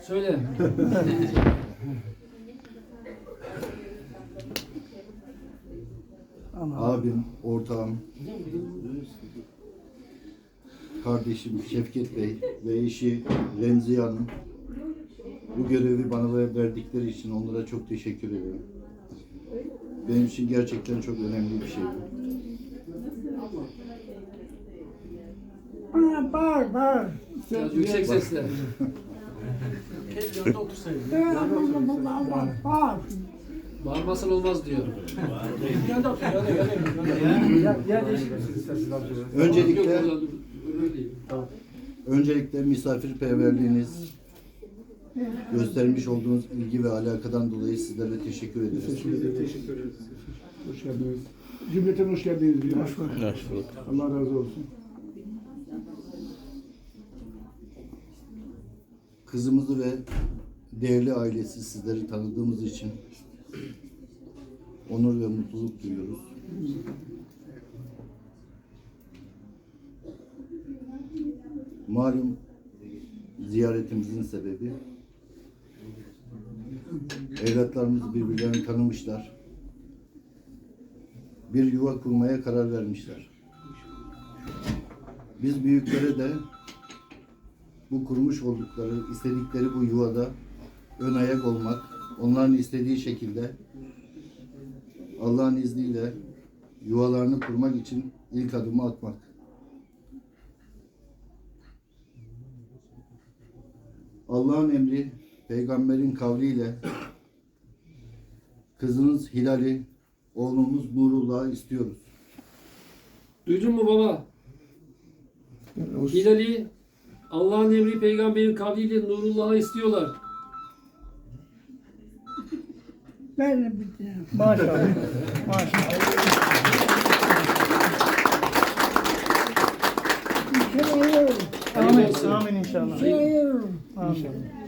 Söyle. Abim, ortağım, kardeşim Şevket Bey ve eşi Remziye Hanım bu görevi bana verdikleri için onlara çok teşekkür ediyorum. Benim için gerçekten çok önemli bir şey bu. Bağır bağır. Biraz yüksek sesle. Bağırmasan olmaz diyor. Öncelikle. Öncelikle misafirperverliğiniz, göstermiş olduğunuz ilgi ve alakadan dolayı sizlere teşekkür ederiz. Teşekkür ederiz. Hoş geldiniz. Cümleten hoş geldiniz. Bir hoş Allah razı olsun. Kızımızı ve değerli ailesi sizleri tanıdığımız için onur ve mutluluk duyuyoruz. Malum ziyaretimizin sebebi evlatlarımız birbirlerini tanımışlar. Bir yuva kurmaya karar vermişler. Biz büyüklere de bu kurmuş oldukları, istedikleri bu yuvada ön ayak olmak, onların istediği şekilde Allah'ın izniyle yuvalarını kurmak için ilk adımı atmak. Allah'ın emri, peygamberin kavliyle kızınız Hilal'i, oğlumuz Nurullah'ı istiyoruz. Duydun mu baba? Hilal'i Allah'ın emri peygamberin kavliyle Nurullah'ı istiyorlar. Ben de bitireyim. Maşallah. Maşallah. Hayırlı olsun. Amin inşallah. Seviyorum. Amin.